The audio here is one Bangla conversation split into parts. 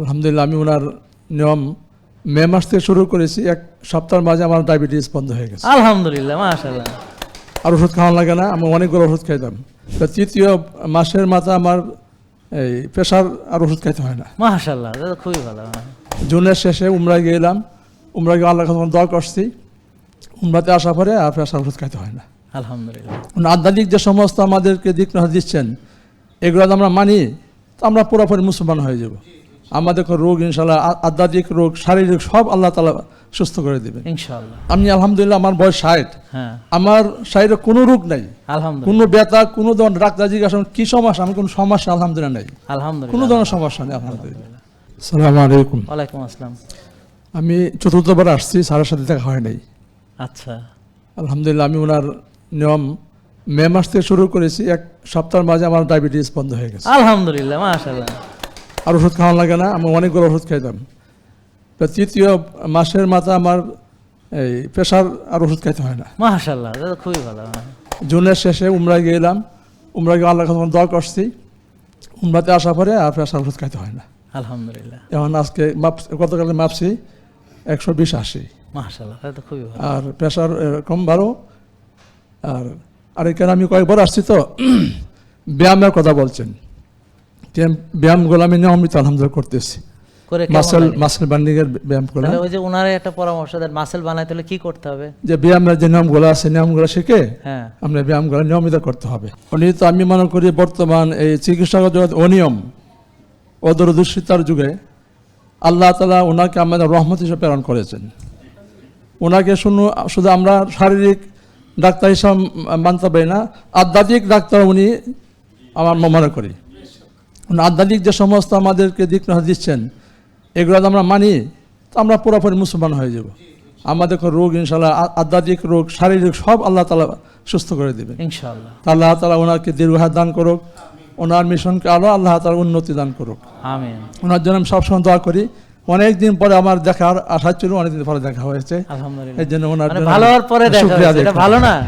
আলহামদুলিল্লাহ আমি ওনার নিয়ম মে মাস থেকে শুরু করেছি এক সপ্তাহের মাঝে আমার ডায়াবেটিস বন্ধ হয়ে গেছে। আলহামদুলিল্লাহ আর ওষুধ খাওয়া লাগে না আমি অনেকগুলো ওষুধ খাইতাম। তো তৃতীয় মাসের মাথা আমার এই প্রেশার আর ওষুধ খাইতে হয় না। খুবই ভালো। জুনের শেষে উমরা গেলাম উমরা গিয়ে আল্লাহ কাছে দোয়া করছি উমরাতে আসা পরে আর প্রেশার ওষুধ খাইতে হয় না। আলহামদুলিল্লাহ। আধ্যাত্মিক যে সমস্ত আমাদেরকে দিক দিচ্ছেন এগুলো আমরা মানি তো আমরা পুরোপুরি মুসলমান হয়ে যাব। আমাদের কোনো রোগ ইনশাল্লাহ আধ্যাত্মিক রোগ শারীরিক সব আল্লাহ তালা সুস্থ করে দেবেন। ইনশাআল্লাহ। আমি আলহামদুলিল্লাহ আমার বয়স ষাট। হ্যাঁ। আমার শরীরে কোনো রোগ নাই। আলহামদুলিল্লাহ। কোনো ব্যথা কোনো ধরনের ডাক্তার জিজ্ঞাসা কি সমস্যা? আমি কোনো সমস্যা আলহামদুলিল্লাহ নেই। কোনো ধরনের সমস্যা নেই আলহামদুলিল্লাহ। সালাম আলাইকুম। ওয়ালাইকুম আসসালাম। আমি চতুর্থবার আসছি স্যারের সাথে দেখা হয় নাই। আচ্ছা। আলহামদুলিল্লাহ আমি ওনার নিয়ম মে মাস থেকে শুরু করেছি এক সপ্তাহের মাঝে আমার ডায়াবেটিস বন্ধ হয়ে গেছে। আলহামদুলিল্লাহ মাশাল্লাহ আর ওষুধ খাওয়া লাগে না আমি অনেকগুলো ওষুধ খাইতাম। তো তৃতীয় মাসের মাথা আমার এই প্রেশার আর ওষুধ খাইতে হয় না। মাশাল্লাহ খুবই ভালো। জুনের শেষে উমরা গেলাম উমরা গিয়ে আল্লাহ কাছে দোয়া করছি। উমরাতে আসা পরে আর প্রেশার ওষুধ খাইতে হয় না। আলহামদুলিল্লাহ। এখন আজকে মাপ গতকালে মাপছি একশো বিশ আশি। মাশাল্লাহ খুবই ভালো। আর প্রেশার কম ভালো আর আর এখানে আমি কয়েকবার আসছি তো ব্যায়ামের কথা বলছেন। ব্যায়ামগুলো আমি নিয়মিত আলহামদুলিল্লাহ করতেছি। করে মাসেল? মাসেল এর ব্যায়াম করে। তাহলে ওই যে উনারে একটা পরামর্শ দেন মাসেল বানাইতে হলে কি করতে হবে? যে ব্যায়ামের যে নিয়মগুলো আছে নিয়মগুলো শিখে হ্যাঁ। আমরা ব্যায়ামগুলো নিয়মিত করতে হবে। উনি তো আমি মনে করি বর্তমান এই চিকিৎসা জগৎ অনিয়ম ও দূরদর্শিতার যুগে আল্লাহ তালা ওনাকে আমাদের রহমত হিসেবে প্রেরণ করেছেন। ওনাকে শুনু শুধু আমরা শারীরিক ডাক্তার হিসাবে মানতে পারি না আধ্যাত্মিক ডাক্তার উনি আমার মনে করি। আধ্যাত্মিক যে সমস্ত আমাদেরকে দিক নির্দেশ দিচ্ছেন এগুলো যদি আমরা মানি তো আমরা পুরোপুরি মুসলমান হয়ে যাব। আমাদের কোনো রোগ ইনশাল্লাহ আধ্যাত্মিক রোগ শারীরিক সব আল্লাহ তালা সুস্থ করে দেবেন। ইনশাল্লাহ আল্লাহ তালা ওনাকে দীর্ঘায় দান করুক ওনার মিশনকে আরও আল্লাহ তালা উন্নতি দান করুক। ওনার জন্য আমি সবসময় দোয়া করি অনেক দিন পরে আমার দেখার আশা ছিল অনেকদিন পরে দেখা হয়েছে। আলহামদুলিল্লাহ। এই জন্য ওনার মানে ভালো হওয়ার পরে দেখা হয়েছে। এটা ভালো না?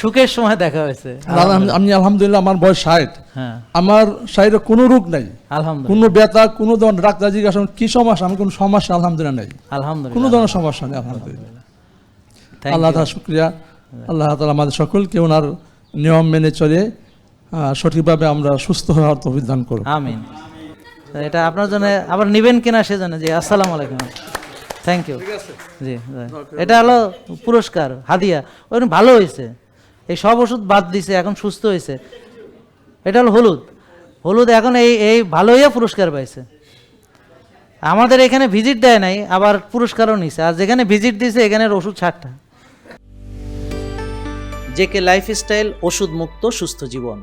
সুখের সময় দেখা হয়েছে। আমি- আলহামদুলিল্লাহ। আমার বয়স ষাট। হ্যাঁ। আমার শরীরে কোনো রোগ নাই। কোনো ব্যথা কোনো ধরনের ডাক্তার জিজ্ঞাসা কি সমস্যা? আমি কোনো সমস্যা আলহামদুলিল্লাহ নেই। কোনো ধরনের সমস্যা নেই আলহামদুলিল্লাহ। আল্লাহ. তালা শুক্রিয়া। আল্লাহ তালা আমাদের সকলকে ওনার নিয়ম মেনে চলে আহ, সঠিকভাবে আমরা সুস্থ হওয়ার তো বিধান করব আমিন। এটা আপনার জন্য আবার নিবেন কিনা সেজন্য জি আসসালামু আলাইকুম। থ্যাংক ইউ জি জি। এটা হলো পুরস্কার হাদিয়া। ওই ভালো হয়েছে। এই সব ওষুধ বাদ দিছে এখন সুস্থ হয়েছে। এটা হলো হলুদ। হলুদ এখন এই এই ভালো হইয়া পুরস্কার পাইছে। আমাদের এখানে ভিজিট দেয় নাই আবার পুরস্কারও নিছে। আর যেখানে ভিজিট দিছে এখানের ওষুধ ছাড়টা জেকে লাইফস্টাইল ওষুধ মুক্ত সুস্থ জীবন।